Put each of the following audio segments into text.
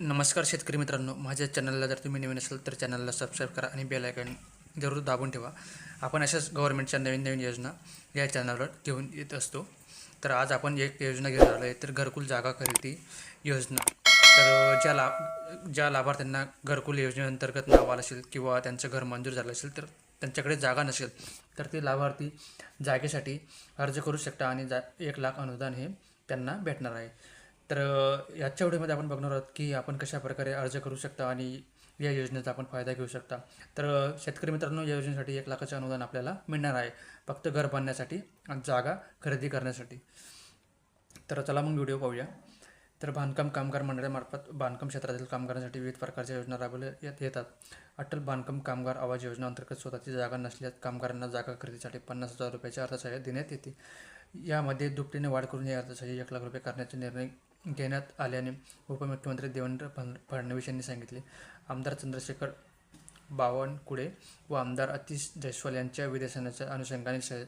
नमस्कार शेतकरी मित्रांनो माझ्या चॅनलला जर तुम्ही नवीन असाल तर चॅनलला सबस्क्राईब करा आणि बेल आयकॉन जरूर दाबून ठेवा. आपण अशाच गव्हर्नमेंटच्या नवीन नवीन योजना या चॅनलवर घेऊन येत असतो. तर आज आपण एक योजना घेऊन आलो आहे तर घरकुल जागा खरेदी योजना. तर ज्या लाभ ज्या लाभार्थ्यांना घरकुल योजनेअंतर्गत नाव आलं असेल किंवा त्यांचं घर मंजूर झालं असेल तर त्यांच्याकडे जागा नसेल तर ते लाभार्थी जागेसाठी अर्ज करू शकता आणि जा एक लाख अनुदान हे त्यांना भेटणार आहे. तर याच्या व्हिडिओमध्ये आपण बघणार आहोत की आपण कशा प्रकारे अर्ज करू शकता आणि या योजनेचा आपण फायदा घेऊ शकता. तर शेतकरी मित्रांनो या योजनेसाठी एक लाखाचे अनुदान आपल्याला मिळणार आहे. फक्त घर बांधण्यासाठी आणि जागा खरेदी करण्यासाठी. तर चला मग व्हिडिओ पाहूया. तर बांधकाम कामगार मंडळामार्फत बांधकाम क्षेत्रातील कामगारांसाठी विविध प्रकारच्या योजना राबवल्या येतात. अटल बांधकाम कामगार आवाज योजना अंतर्गत स्वतःची जागा नसल्यास कामगारांना जागा खरेदीसाठी पन्नास हजार रुपयाचे अर्थसहाय्य देण्यात येते. यामध्ये दुपटीने वाढ करून हे अर्थसहाय्य एक लाख रुपये करण्याचे निर्णय घेण्यात आल्याने उपमुख्यमंत्री देवेंद्र फडणवीस यांनी सांगितले. आमदार चंद्रशेखर बावनकुळे व आमदार अतिश जयस्वाल यांच्या विदेशानाच्या अनुषंगाने शे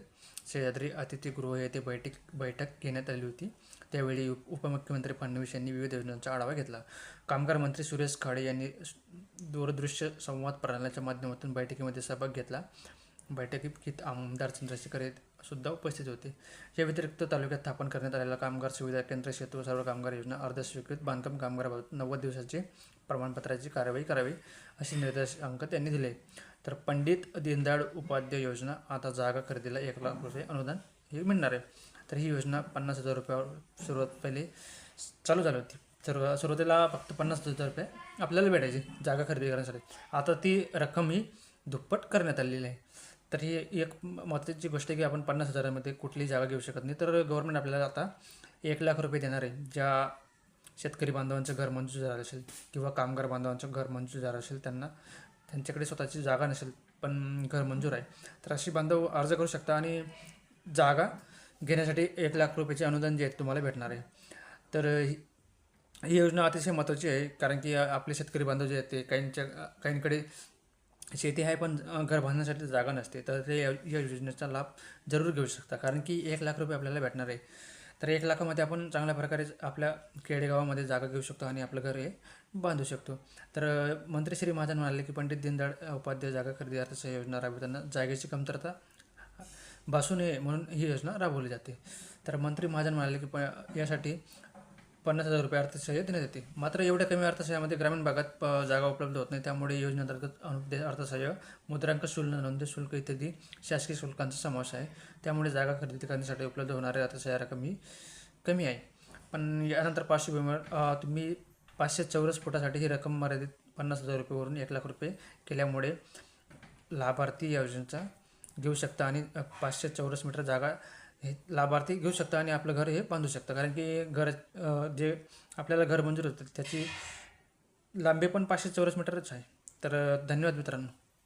सह्याद्री अतिथीगृह येथे बैठक बैठक घेण्यात आली होती. त्यावेळी उपमुख्यमंत्री फडणवीस यांनी विविध योजनांचा आढावा घेतला. कामगार मंत्री सुरेश खाडे यांनी दूरदृश्य संवाद प्रणालीच्या माध्यमातून बैठकीमध्ये सहभाग घेतला. बैठकीत आमदार चंद्रशेखर सुद्धा उपस्थित होते. या व्यतिरिक्त तालुक्यात स्थापन करण्यात आलेला कामगार सुविधा केंद्र क्षेत्र सर्व कामगार योजना अर्धस्वीकृत बांधकाम कामगाराबाबत नव्वद दिवसाची प्रमाणपत्राची कारवाई करावी असे निर्देशांक त्यांनी दिले. तर पंडित दीनदयाळ उपाध्याय योजना आता जागा खरेदीला एक लाख रुपये अनुदान हे मिळणार आहे. तर ही योजना पन्नास हजार रुपयावर सुरुवात पहिले चालू झाली होती. सर्व सुरुवातीला फक्त पन्नास हजार रुपये आपल्याला भेटायचे जागा खरेदी करण्यासाठी. आता ती रक्कम ही दुप्पट करण्यात आलेली आहे. तर ही एक महत्त्वाची गोष्ट आहे की आपण पन्नास हजारामध्ये कुठलीही जागा घेऊ शकत नाही. तर गव्हर्नमेंट आपल्याला आता एक लाख रुपये देणार आहे ज्या शेतकरी बांधवांचं घर मंजूर झालं असेल किंवा कामगार बांधवांचं घर मंजूर झालं असेल त्यांना त्यांच्याकडे स्वतःची जागा नसेल पण घर मंजूर आहे. तर अशी बांधव अर्ज करू शकता आणि जागा घेण्यासाठी एक लाख रुपयाचे अनुदान जे आहे तुम्हाला भेटणार आहे. तर ही ही योजना अतिशय महत्त्वाची आहे कारण की आपले शेतकरी बांधव जे आहेत ते काहींच्या काहींकडे शेती आहे पण घर बांधण्यासाठी जागा नसते तर ते या योजनेचा लाभ जरूर घेऊ शकता. कारण की एक लाख रुपये आपल्याला भेटणार आहे. तर एक लाखामध्ये आपण चांगल्या प्रकारे आपल्या खेडेगावामध्ये जागा घेऊ शकतो आणि आपलं घर हे बांधू शकतो. तर मंत्री श्री महाजन म्हणाले की पंडित दीनदयाळ उपाध्याय जागा खरेदी अर्थसहाय्य योजना राबवताना जागेची कमतरता भासू नये म्हणून ही योजना राबवली जाते. तर मंत्री महाजन म्हणाले की प यासाठी पन्नास हजार रुपये अर्थसहाय्य देण्यात येते. मात्र एवढ्या कमी अर्थसहाय्यामध्ये ग्रामीण भागात प जागा उपलब्ध होत नाही. त्यामुळे योजनेअंतर्गत अनुदेश अर्थसहाय्य मुद्रांक शुल्क नोंद शुल्क इत्यादी शासकीय शुल्कांचा समावेश आहे. त्यामुळे जागा खरेदी करण्यासाठी उपलब्ध होणारे अर्थसहाय्य रक्कम ही कमी आहे. पण यानंतर पार्श्वभूमीवर अ, तुम्ही पाचशे चौरस फुटासाठी ही रक्कम मर्यादित पन्नास हजार रुपयेवरून एक लाख रुपये केल्यामुळे लाभार्थी योजनेचा घेऊ शकता आणि पाचशे चौरस मीटर जागा हे लाभार्थी घेऊ शकता आणि आपलं घर हे बांधू शकता. कारण की घर जे आपल्याला घर मंजूर होतं त्याची लांबी पण पाचशे चौरस मीटरच आहे. तर धन्यवाद मित्रांनो.